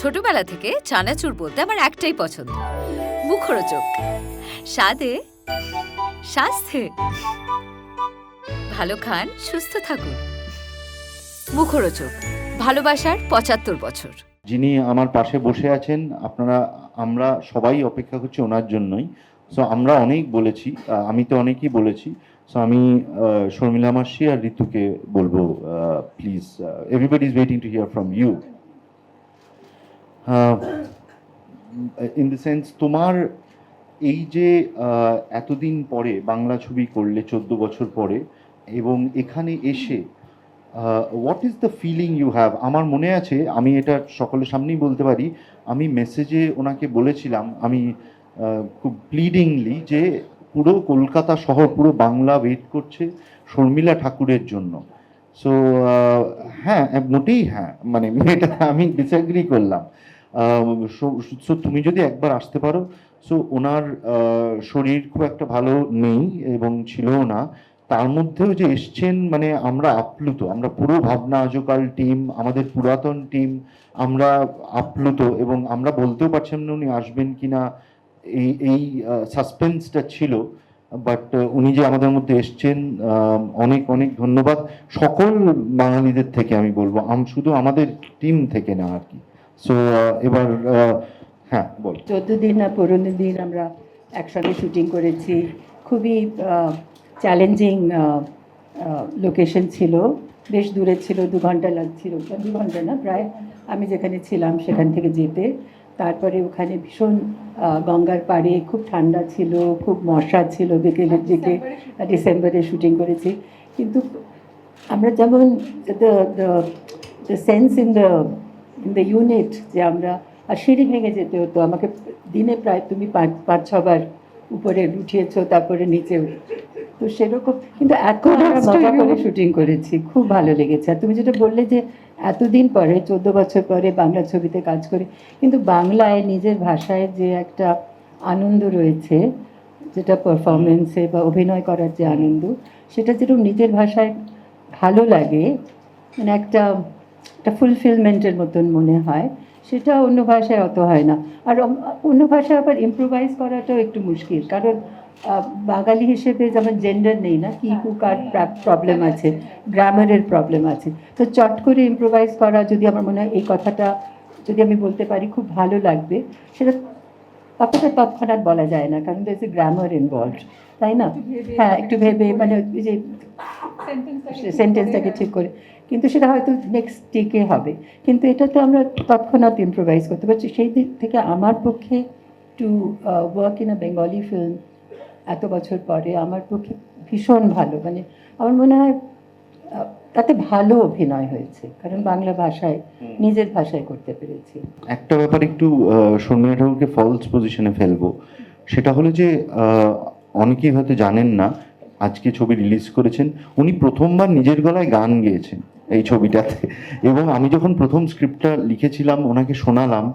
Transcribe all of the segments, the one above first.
ছোটবেলা থেকে চানাচুর বলতে আমার একটাই পছন্দ। মুখরোচক। স্বাদে স্বাস্থ্যে ভালো খান, সুস্থ থাকুন। মুখরোচক। ভালোবাসার পঁচাত্তর বছর। যিনি আমার পাশে বসে আছেন, আপনারা, আমরা সবাই অপেক্ষা করছি ওনার জন্যই। সো আমরা অনেক বলেছি আমি তো অনেকই বলেছি। সো আমি শর্মিলা মাসি আর ঋতুকে বলব please everybody is waiting to hear from you in the sense তোমার এই যে এতদিন পরে বাংলা ছবি করলে, চোদ্দ বছর পরে, এবং এখানে এসে what is the feeling you have আমার মনে আছে, আমি এটা সকলের সামনেই বলতে পারি, আমি মেসেজে ওনাকে বলেছিলাম, আমি খুব প্লিডিংলি যে, পুরো কলকাতা শহর, পুরো বাংলা ওয়েট করছে শর্মিলা ঠাকুরের জন্য। সো হ্যাঁ মোটেই হ্যাঁ মানে এটা আমি ডিসঅ্যাগ্রি করলাম। সো তুমি যদি একবার আসতে পারো, সো ওনার শরীর খুব একটা ভালো নেই এবং ছিলও না। তার মধ্যেও যে এসছেন মানে আমরা আপ্লুত, আমরা পুরো ভাবনা আজকাল টিম, আমাদের পুরাতন টিম, আমরা আপ্লুত এবং আমরা বলতেও পারছিলাম না উনি আসবেন কিনা। এই এই সাসপেন্সটা ছিল, বাট উনি যে আমাদের মধ্যে এসছেন অনেক অনেক ধন্যবাদ সকল বাঙালিদের থেকে আমি বলব। আম, শুধু আমাদের টিম থেকে না আর কি। সো এবার হ্যাঁ বল। চোদ্দ দিন না পনেরো দিন আমরা একসঙ্গে শুটিং করেছি। খুবই চ্যালেঞ্জিং লোকেশন ছিল। বেশ দূরে ছিল দু ঘণ্টা লাগছিল। দু ঘণ্টা না প্রায় আমি যেখানে ছিলাম সেখান থেকে যেতে। তারপরে ওখানে ভীষণ গঙ্গার পাড়ে খুব ঠান্ডা ছিল খুব মশা ছিল বিকেলের দিকে। ডিসেম্বরে শুটিং করেছি। কিন্তু আমরা যেমন the sense in the in the unit যে আমরা আর সিঁড়ি ভেঙে যেতে হতো। আমাকে দিনে প্রায় তুমি পাঁচ পাঁচ ছবার উপরে উঠিয়েছো তারপরে নিচে তো সেরকম কিন্তু এত মজা করে শুটিং করেছি খুব ভালো লেগেছে। আর তুমি যেটা বললে যে এতদিন পরে চোদ্দ বছর পরে বাংলা ছবিতে কাজ করে কিন্তু বাংলায় নিজের ভাষায় যে একটা আনন্দ রয়েছে যেটা পারফরমেন্সে বা অভিনয় করার যে আনন্দ সেটা যেরকম নিজের ভাষায় ভালো লাগে মানে একটা একটা ফুলফিলমেন্টের মতন মনে হয়। সেটা অন্য ভাষায় অত হয় না। আর অন্য ভাষায় আবার ইম্প্রোভাইজ করাটাও একটু মুশকিল। কারণ বাঙালি হিসেবে যেমন জেন্ডার নেই না কি কু কার প্রবলেম আছে গ্রামারের প্রবলেম আছে। তো চট করে ইম্প্রোভাইজ করা যদি আমার মনে হয় এই কথাটা যদি আমি বলতে পারি খুব ভালো লাগবে। সেটা কথাটা তৎক্ষণাৎ বলা যায় না কারণ দের গ্রামার ইনভলভ তাই না? হ্যাঁ একটু ভেবে মানে ওই যে সেন্টেন্সটাকে ঠিক করে কিন্তু সেটা হয়তো নেক্সট টিকে হবে। কিন্তু এটাতে আমরা তৎক্ষণাৎ ইম্প্রোভাইজ করতে পারছি। সেই দিক থেকে আমার পক্ষে to work in a Bengali film এত বছর পরে আমার পক্ষে ভীষণ ভালো। মানে আমার মনে হয় তাতে ভালো অভিনয় হয়েছে। কারণ বাংলা ভাষায় নিজের ভাষায় করতে পেরেছি। একটা ব্যাপার একটু শর্মিলা ঠাকুরকে ফলস পজিশনে ফেলব। সেটা হলো যে অনেকেই হয়তো জানেন না আজকে ছবি রিলিজ করেছেন। উনি প্রথমবার নিজের গলায় গান গেয়েছেন। এই ছবিটাতে। এবং আমি যখন প্রথম স্ক্রিপ্টটা লিখেছিলাম, ওনাকে শোনালাম,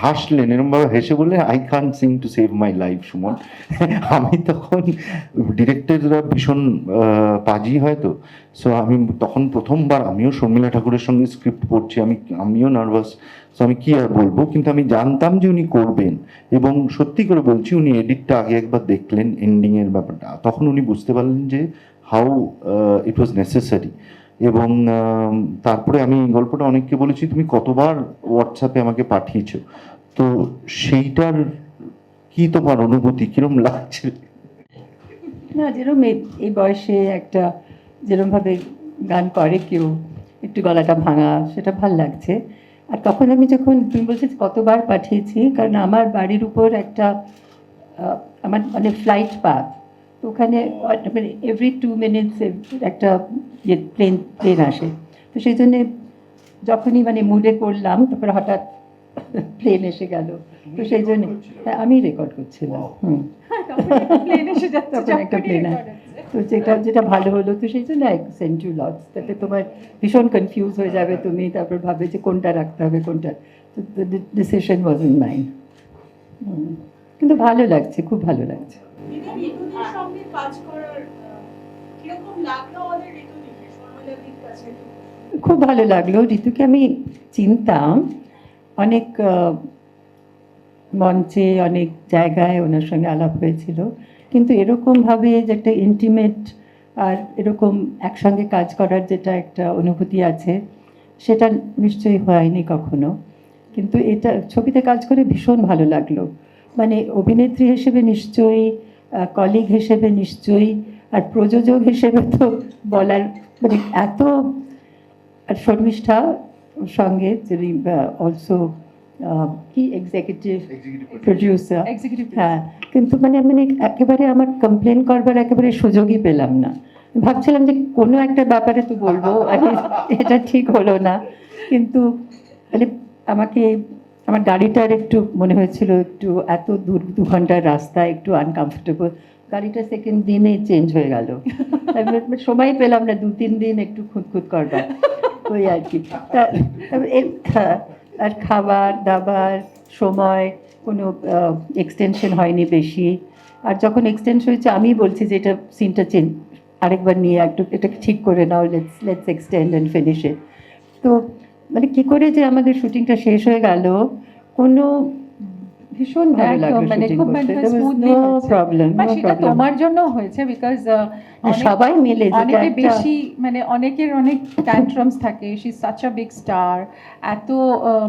হাসলেন, এরমভাবে হেসে বললেন I can sing to save my life Suman. আমি তখন ডিরেক্টররা ভীষণ পাজি হয়তো সো আমি তখন প্রথমবার আমিও শর্মিলা ঠাকুরের সঙ্গে স্ক্রিপ্ট পড়ছি আমি, আমিও নার্ভাস সো আমি কী আর বলব? কিন্তু আমি জানতাম যে উনি করবেন। এবং সত্যি করে বলছি, উনি এডিটটা আগে একবার দেখলেন এন্ডিংয়ের ব্যাপারটা। তখন উনি বুঝতে পারলেন যে হাউ ইট ওয়াজ নেসেসারি এবং তারপরে আমি এই গল্পটা অনেককে বলেছি, তুমি কতবার হোয়াটসঅ্যাপে আমাকে পাঠিয়েছো? তো সেইটার কি তোমার অনুভূতি? কিরম লাগছে? না যেরকম এই- বয়সে একটা যেরমভাবে গান করে কেউ, একটু গলাটা ভাঙা, সেটা ভালো লাগছে। আর তখন আমি যখন, তুমি বলছি কতবার পাঠিয়েছি, কারণ আমার বাড়ির উপর একটা আমার মানে ফ্লাইট পাথ তো ওখানে মানে এভরি টু মিনিটস একটা ইয়ে প্লেন প্লেন আসে। তো সেই জন্যে যখনই মানে মুডে করলাম তারপরে হঠাৎ প্লেন এসে গেল। তো সেই জন্য হ্যাঁ আমি রেকর্ড করছিলাম। হুম। তখন একটা প্লেন তো যেটা যেটা ভালো হলো তো সেই জন্য আই সেন্ট ইউ লটস তাতে তোমার ভীষণ কনফিউজ হয়ে যাবে তুমি তারপর ভাবে যে কোনটা রাখতে হবে কোনটা। তো ডিসিশন ওয়াজ ইন মাইন্ড কিন্তু ভালো লাগছে খুব ভালো লাগছে। খুব ভালো লাগল। ঋতুকে আমি চিনতাম। অনেক মঞ্চে, অনেক জায়গায় ওনার সঙ্গে আলাপ হয়েছিল। কিন্তু এরকমভাবে যে একটা ইন্টিমেট আর এরকম একসঙ্গে কাজ করার যেটা একটা অনুভূতি আছে, সেটা নিশ্চয়ই হয়নি কখনো। কিন্তু এটা, ছবিতে কাজ করে ভীষণ ভালো লাগল। মানে অভিনেত্রী হিসেবে নিশ্চয়ই কলিগ হিসেবে নিশ্চয়ই আর প্রযোজক হিসেবে তো বলার মানে এত আর শর্মিষ্ঠা সঙ্গে যিনি অলসো কি এক্সিকিউটিভ প্রডিউসার হ্যাঁ কিন্তু মানে মানে একেবারে আমার কমপ্লেন করবার একেবারে সুযোগই পেলাম না। ভাবছিলাম যে কোনো একটা ব্যাপারে তো বলব আরে এটা ঠিক হলো না। কিন্তু মানে আমাকে আমার গাড়িটার একটু মনে হয়েছিল একটু এত দূর দু ঘণ্টার রাস্তা একটু আনকমফোর্টেবল গাড়িটা সেকেন্ড দিনে চেঞ্জ হয়ে গেল। সময় পেলাম না দু তিন দিন একটু খুঁতখুত করবার। ওই আর কি। আর খাবার দাবার সময় কোনো এক্সটেনশন হয়নি বেশি। আর যখন এক্সটেনশন হয়েছে আমি বলছি যে এটা সিনটা চেঞ্জ আরেকবার নিয়ে একটু এটাকে ঠিক করে নাও let's let's extend and finish তো মানে কি করে যে আমাদের শুটিংটা শেষ হয়ে গেল? কোনো ভীষণ ভালো লাগল মানে খুব নো প্রবলেম সেটা তোমার জন্য হয়েছে বিকজ সবাই মিলে অনেকে বেশি মানে অনেকের অনেক ট্যান্ট্রামস থাকে। She such a big star এত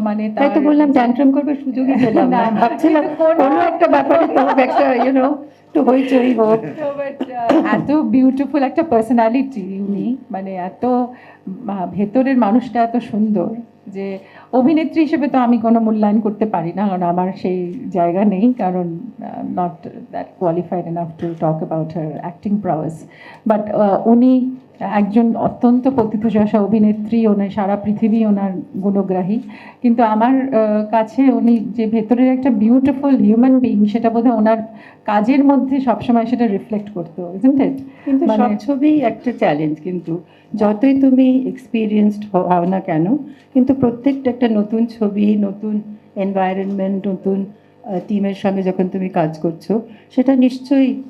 মানে তাই তো বললাম ট্যান্ট্রাম করবার সুযোগই পেলাম না। না, ভাবছিলাম কোনো- একটা ব্যাপারে একটা ইউনো তো হইচই হোক। আহ, এত বিউটিফুল একটা পার্সোনালিটি উনি। মানে এত ভেতরের মানুষটা এত সুন্দর। যে অভিনেত্রী হিসেবে তো আমি কোনো মূল্যায়ন করতে পারি না, কারণ আমার সেই জায়গা নেই, কারণ not that qualified enough to talk about her acting prowess but উনি একজন অত্যন্ত প্রতিথযশা অভিনেত্রী ওনার সারা পৃথিবী ওনার গুণগ্রাহী। কিন্তু আমার কাছে উনি যে ভেতরের একটা বিউটিফুল হিউম্যান বিং সেটা বোধহয় ওনার কাজের মধ্যে সবসময় সেটা রিফ্লেক্ট করতো ইজন্ট ইট কিন্তু সব মানে- ছবি একটা চ্যালেঞ্জ কিন্তু যতই তুমি এক্সপিরিয়েন্সড হও না কেন কিন্তু প্রত্যেকটা একটা নতুন ছবি নতুন এনভায়রনমেন্ট নতুন টিমের সঙ্গে যখন তুমি কাজ করছ সেটা নিশ্চয়ই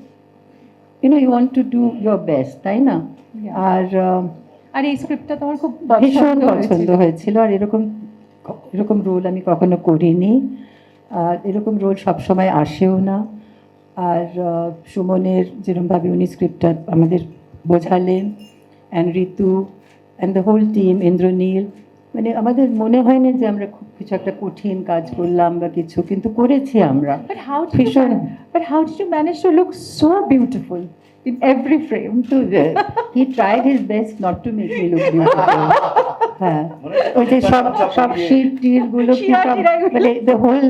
you know you want to do your best তাই না? আর আর এই স্ক্রিপ্টটা তোমার খুব ভীষণ পছন্দ হয়েছিল। আর এরকম এরকম রোল আমি কখনো করিনি। আর এরকম রোল সবসময় আসেও না। আর সুমনের যেরকমভাবে উনি স্ক্রিপ্টটা আমাদের বোঝালেন and Ritu and the whole team Indraneil মানে আমাদের মনে হয় না যে আমরা খুব কিছু একটা কঠিন কাজ করলাম বা কিছু কিন্তু করেছি আমরা। How did ভীষণ। but how did you manage to look so beautiful? In every frame? কিন্তু he tried his best not to make me look beautiful হ্যাঁ। ওই যে সব সবগুলো কি সব মানে দ্য হোল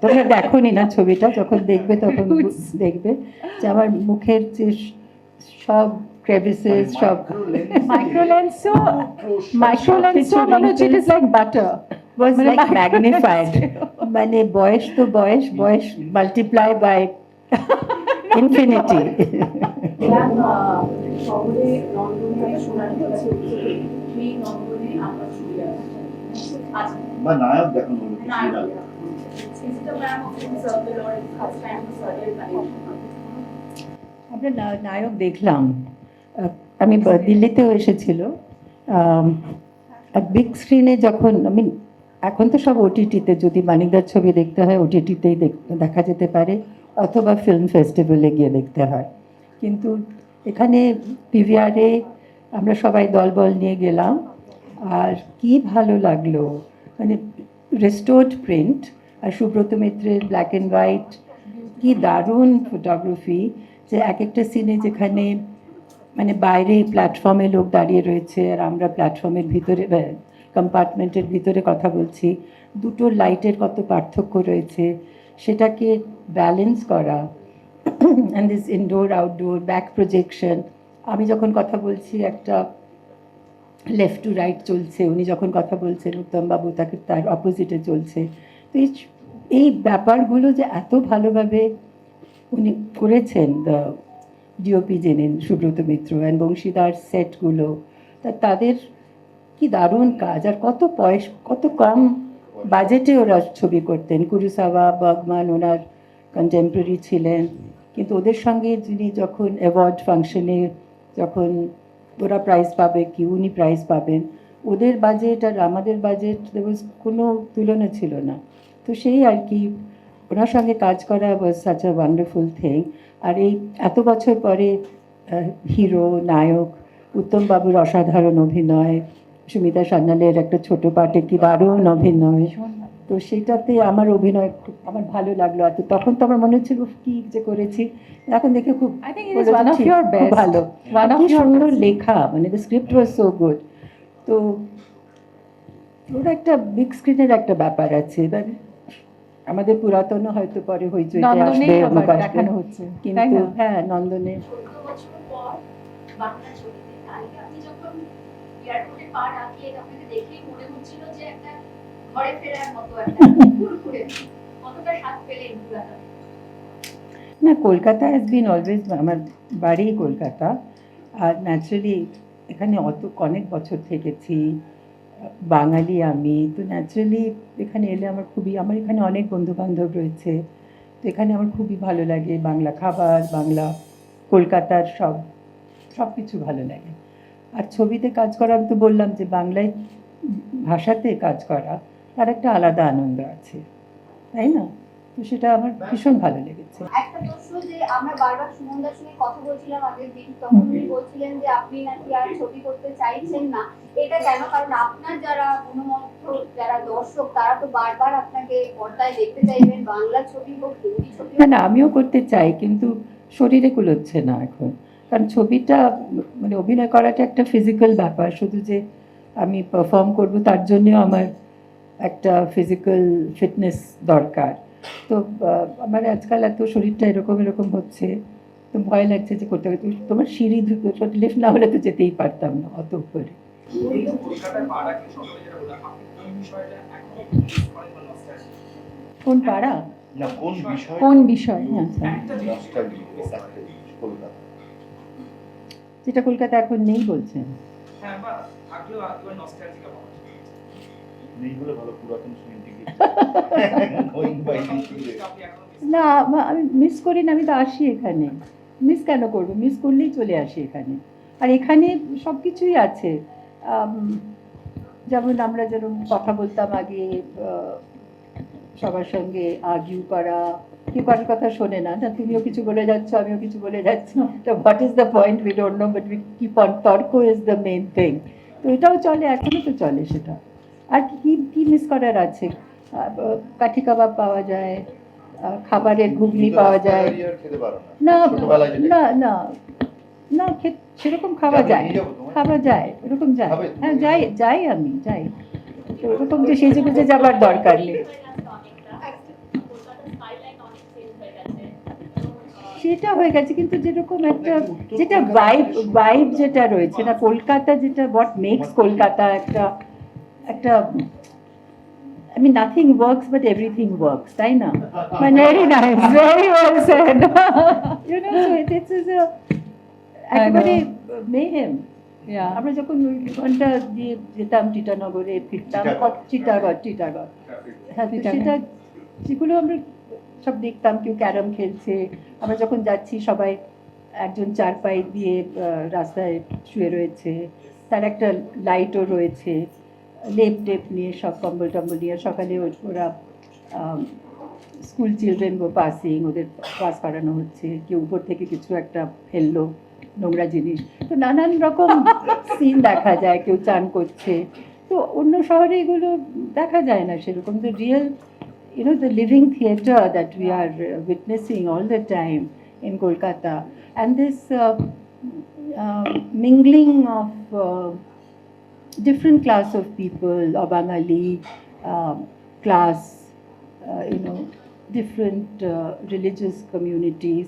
তোমরা দেখোনি না ছবিটা যখন দেখবে তখন দেখবে যে আমার মুখের যে সব ক্রেভিসেস সব Micro lens so micro lens so কিছু মনে হচ্ছে it is like মানে ম্যাগনিফাইড মানে বয়স তো বয়স বয়স মাল্টিপ্লাই বাই ইনফিনিটি শহরে নন্দনে সোনার হচ্ছে সেই নন্দনে আমরা ছবি বা নায়ক দেখানো হলো? আমরা নায়ক দেখলাম। আমি দিল্লিতেও এসেছিল। বিগ স্ক্রিনে যখন আমি এখন তো সব ওটিটিতে যদি মানিকদার ছবি দেখতে হয় ওটিটিতেই দেখা যেতে পারে। অথবা ফিল্ম ফেস্টিভ্যালে গিয়ে দেখতে হয়। কিন্তু এখানে পিভিআরে আমরা সবাই দলবল নিয়ে গেলাম। আর কি ভালো লাগল মানে রেস্টোর্ড প্রিন্ট আর সুব্রত মিত্রের ব্ল্যাক অ্যান্ড হোয়াইট কি দারুণ ফটোগ্রাফি যে এক একটা সিনে যেখানে মানে বাইরে প্ল্যাটফর্মে লোক দাঁড়িয়ে রয়েছে আর আমরা প্ল্যাটফর্মের ভিতরে কম্পার্টমেন্টের ভিতরে কথা বলছি, দুটো লাইটের কত পার্থক্য রয়েছে, সেটাকে ব্যালেন্স করা and this indoor outdoor back projection আমি যখন কথা বলছি, একটা লেফট টু রাইট চলছে, উনি যখন কথা বলছেন উত্তমবাবু তাকে তার অপোজিটে চলছে। তো এই এই ব্যাপারগুলো যে এত ভালোভাবে উনি করেছেন দ্য ডিওপি জেনেন সুব্রত মিত্র অ্যান্ড বংশীদার সেটগুলো তা তাদের কি দারুণ কাজ, আর কত পয়সা, কত কম বাজেটে ওরা ছবি করতেন। কুরুসাওয়া, বগমান, ওনার কন্টেম্পোরারি ছিলেন। কিন্তু ওদের সঙ্গে যিনি যখন অ্যাওয়ার্ড ফাংশনে যখন ওরা প্রাইজ পাবে কি, উনি প্রাইজ পাবেন, ওদের বাজেট আর আমাদের বাজেট কোনো তুলনা ছিল না। তো সেই আর কি, ওনার সঙ্গে কাজ করা was such a wonderful thing আর এই এত বছর পরে হিরো নায়ক, উত্তম বাবুর অসাধারণ অভিনয়, সুমিতা সান্যালের একটা ছোট পাটে কি দারুণ অভিনয়। তো সেটাতে আমার অভিনয় খুব আমার ভালো লাগল। আর তখন তো আমার মনে হচ্ছিল কি যে করেছি? এখন দেখে খুব. ভালো। কি সুন্দর লেখা মানে the script was so good তো ওর একটা বিগ স্ক্রিনের একটা ব্যাপার আছে এবার আমাদের পুরাতন হয়তো পরে হইচইতে আসবে আসবে। দেখানো হচ্ছে কিন্তু হ্যাঁ নন্দনে। আপনি যখন এয়ারপোর্টে পা রাখিয়ে আপনাকে দেখেই মনে হচ্ছিল যে একটা ঘরে ফেরার মতো একটা কতটা স্বাদ পেলেন না, কলকাতা হ্যাজ বিন অলওয়েজ আমার বাড়ি কলকাতা। আর ন্যাচারালি এখানে অত, অনেক বছর থেকেছি। বাঙালি আমি, তো ন্যাচারালি এখানে এলে আমার খুবই, আমার এখানে অনেক বন্ধু বান্ধব রয়েছে। তো এখানে আমার খুবই ভালো লাগে। বাংলা খাবার, বাংলা, কলকাতার সব সব কিছু ভালো লাগে। আর ছবিতে কাজ করা, আমি তো বললাম যে বাংলায় ভাষাতে কাজ করা। তার একটা আলাদা আনন্দ আছে তাই না? তো সেটা আমার ভীষণ ভালো লেগেছে। একটা প্রশ্ন যে আমরা বারবার সুমনদার সঙ্গে কথা বলছিলাম আগের দিন তখন উনি বলছিলেন যে আপনি নাকি আর ছবি করতে চাইছেন না। এটা কেন? কারণ আপনার যারা গুণমন্ত্র যারা দর্শক তারা তো বারবার আপনাকে পর্দায় দেখতে চাইবেন বাংলা ছবি হোক হিন্দি ছবি না না আমিও করতে চাই কিন্তু শরীরে কুলোচ্ছে না এখন। কারণ ছবিটা মানে অভিনয় করাটা একটা ফিজিক্যাল ব্যাপার শুধু যে আমি পারফর্ম করব তার জন্যও আমার একটা ফিজিক্যাল ফিটনেস দরকার। তো আমার আজকাল এত শরীরটা এরকম এরকম হচ্ছে তো ভয় লাগছে যে করতে হবে তোমার সিঁড়ি লিফট না হলে তো যেতেই পারতাম না অত উপরে। কোন পাড়া? কোন বিষয়? কোন বিষয়? আচ্ছা। যেটা কলকাতা এখন নেই বলছেন? হ্যাঁ বা থাকলেও একেবারে না আমি মিস করি না, আমি তো আসি এখানে। মিস কেন করব? মিস করলেই চলে আসি এখানে। আর এখানে সব কিছুই আছে। যেমন আমরা যেরকম কথা বলতাম আগে সবার সঙ্গে আর্গিউ করা। কেউ কারোর কথা শোনে না। না, তুমিও কিছু বলে যাচ্ছ, আমিও কিছু বলে যাচ্ছি। তো what is the point we don't know but we keep on তর্ক ইজ দ্য মেন থিং তো এটাও চলে এখনও তো চলে সেটা। আর কি কি মিস করার আছে? কাঠি কাবাব পাওয়া যায় খাবারের ঘুগনি পাওয়া যায়। না। না না না সেরকম খাওয়া যায়। খাওয়া যায় এরকম যায়। হ্যাঁ যাই যাই আমি যাই। তো ওরকম যে সেজে গুজে যাবার দরকার নেই। সেটা হয়ে গেছে কিন্তু যেরকম একটা যেটা ভাইব ভাইব যেটা রয়েছে না কলকাতা যেটা হোয়াট মেক্স কলকাতা একটা একটা I mean, nothing works, but everything works, তাই না? মানে very nice, very well said. you know, so it, it is a একেবারে mayhem. Yeah. আমরা যখন ওই ঘণ্টা দিয়ে যেতাম টিটানগরে ফিরতাম টিটাগড়। টিটাগড় টিটাগড় হ্যাঁ সেটা যেগুলো আমরা সব দেখতাম কেউ ক্যারাম খেলছে আমরা যখন যাচ্ছি সবাই একজন চার পাই দিয়ে রাস্তায় শুয়ে রয়েছে তার একটা লাইটও রয়েছে লেপ টেপ নিয়ে সব কম্বল টম্বল নিয়ে সকালে ওরা স্কুল চিলড্রেন গো পাসিং ওদের পাস করানো হচ্ছে কেউ উপর থেকে কিছু একটা ফেলল নোংরা জিনিস। তো নানান রকম সিন দেখা যায় কেউ চান করছে। তো অন্য শহরে এগুলো দেখা যায় না সেরকম। তো real you know the living theater that we are uh, witnessing all the time in Kolkata. And this uh, uh, mingling of uh, different class of people Abangali um, class uh, you know different uh, religious communities.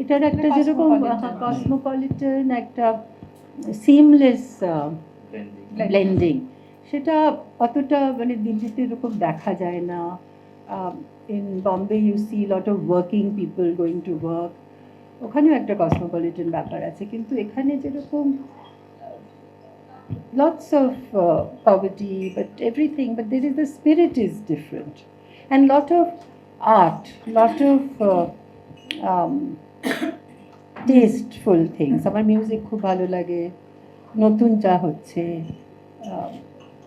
এটার একটা যেরকম Cosmopolitan. Cosmopolitan একটা seamless Blending. Blending সেটা অতটা মানে দিল্লিতে এরকম দেখা যায় না। In Bombay you see lot of working people going to work ওখানেও একটা কসমোপলিটন ব্যাপার আছে। কিন্তু এখানে যেরকম lots of poverty but everything but there is the spirit is different and lot of art lot of tasteful things আমার music খুব ভালো লাগে নতুন যা হচ্ছে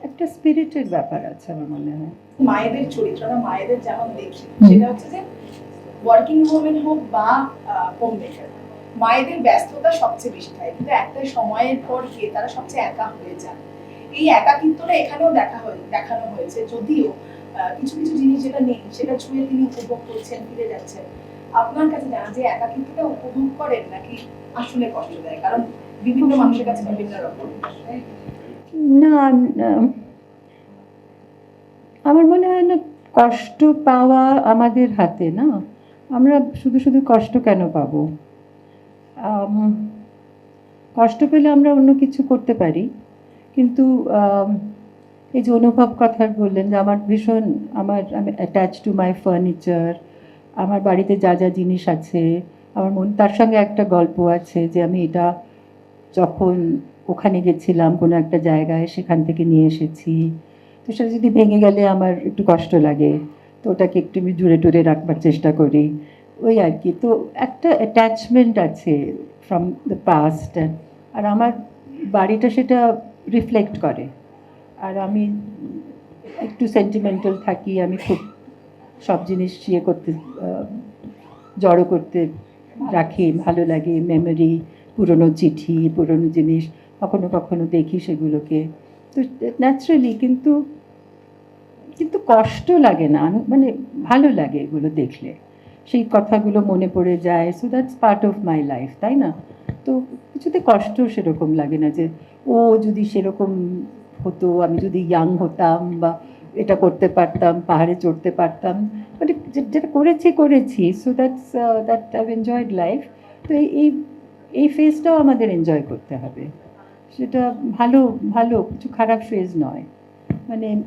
একটা স্পিরিটের ব্যাপার আছে আমার মনে হয়। মায়েদের চরিত্রটা মায়েদের যেমন দেখি। সেটা হচ্ছে যে ওয়ার্কিং হোক বা হোম মেকার মায়েদের ব্যস্ততা সবচেয়ে বেশি থাকে। কিন্তু একটা সময়ের পর গিয়ে তারা সবচেয়ে একা হয়ে যান এই একাকিত্বটা এখানেও দেখা হয়, দেখানো হয়েছে। যদিও কিছু কিছু জিনিস যেটা নেই, সেটা ছুঁয়ে তিনি উপভোগ করছেন, ফিরে যাচ্ছেন। আপনার কাছে জানা যে একাকিত্বটা উপভোগ করেন নাকি আসলে কষ্ট দেয়? কারণ বিভিন্ন মানুষের কাছে বিভিন্ন রকম। না আমার মনে হয় না কষ্ট পাওয়া আমাদের হাতে, না? আমরা শুধু শুধু কষ্ট কেন পাবো? কষ্ট পেলে আমরা অন্য কিছু করতে পারি, কিন্তু এই যে অনুভব কথা বললেন যে আমার ভীষণ, আমার, আমি অ্যাটাচ টু মাই ফার্নিচার আমার বাড়িতে যা যা জিনিস আছে, আমার মন, তার সঙ্গে একটা গল্প আছে যে আমি এটা যখন ওখানে গেছিলাম কোনো একটা জায়গায়, সেখান থেকে নিয়ে এসেছি। তো সেটা যদি ভেঙে গেলে আমার একটু কষ্ট লাগে, তো ওটাকে একটু আমি জুড়ে টুরে রাখবার চেষ্টা করি। ওই আর কি। তো একটা অ্যাটাচমেন্ট আছে ফ্রম দ্য পাস্ট আর আমার বাড়িটা সেটা রিফ্লেক্ট করে। আর আমি একটু সেন্টিমেন্টাল থাকি, আমি খুব সব জিনিস ইয়ে করতে জড়ো করতে রাখি, ভালো লাগে মেমোরি পুরনো চিঠি, পুরনো জিনিস, কখনো কখনো দেখি সেগুলোকে। তো ন্যাচারালি কিন্তু কিন্তু কষ্ট লাগে না মানে ভালো লাগে এগুলো দেখলে। সেই কথাগুলো মনে পড়ে যায় so that's part of my life তাই না? তো কিছুতে কষ্ট সেরকম লাগে না যে ও যদি সেরকম হতো আমি যদি ইয়াং হতাম বা এটা করতে পারতাম পাহাড়ে চড়তে পারতাম মানে যেটা করেছি করেছি so that's that I enjoyed life তো এই এই- ফেজটাও আমাদের এনজয় করতে হবে। সেটা ভালো ভালো কিছু খারাপ ফেজ নয়। মানে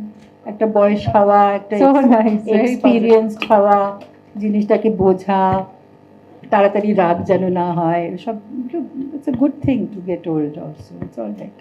একটা বয়স হওয়া একটা এক্সপিরিয়েন্সড হওয়া জিনিসটাকে বোঝা, তাড়াতাড়ি রাগ যেন না হয়, সব it's good thing to get old also it's all right